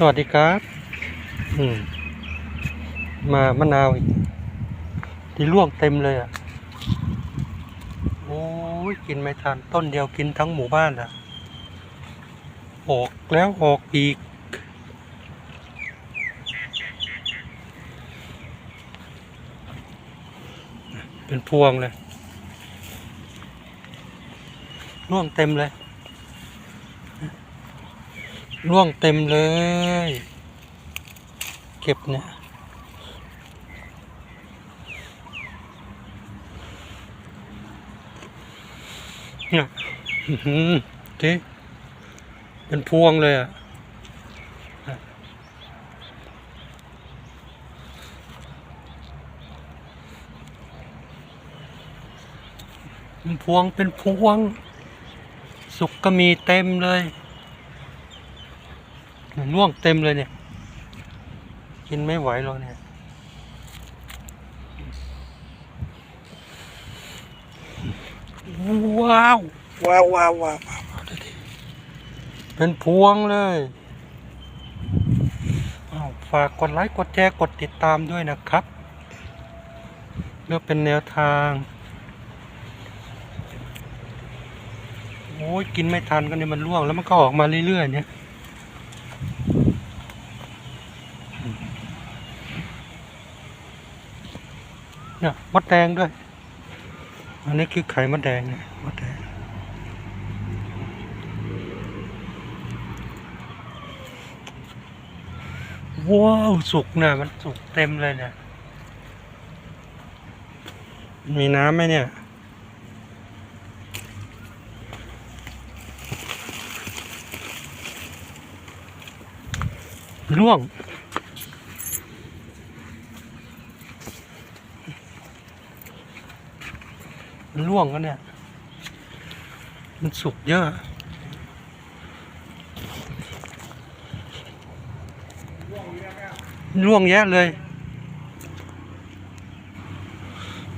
สวัสดีครับ อืม มามะนาวอีกที่ร่วงเต็มเลยอะ โอ้ยกินไม่ทัน ต้นเดียวกินทั้งหมู่บ้านอะ ออกแล้วออกอีก เป็นพวงเลยร่วงเต็มเลย ร่วงเต็มเลย เก็บเนี่ยเนี่ยทีเป็นพวงเลยอะเป็นพวงเป็นพวง สุกก็มีเต็มเลย ร่วงเต็มเลยเนี่ย กินไม่ไหวหรอกเนี่ยว้าวว้าวว้าวว้าวเป็นพวงเลยอ้าวฝากกดไลค์กดแชร์กดติดตามด้วยนะครับเพื่อเป็นแนวทาง โอ้ยกินไม่ทันก็เนี่ยมันร่วงแล้วมันก็ออกมาเรื่อยๆเนี่ย เนี่ยมดแดงด้วย อันนี้คือไข่มดแดงเนี่ยมดแดงว้าวสุกเนี่ยมันสุกเต็มเลยเนี่ย มีน้ำไหมเนี่ยร่วง มันร่วงกันเนี่ย มันสุกเยอะ ร่วงแยะเลย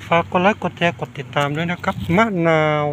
ฝากกดไลค์กดแชร์กดติดตามด้วยนะครับ มะนาว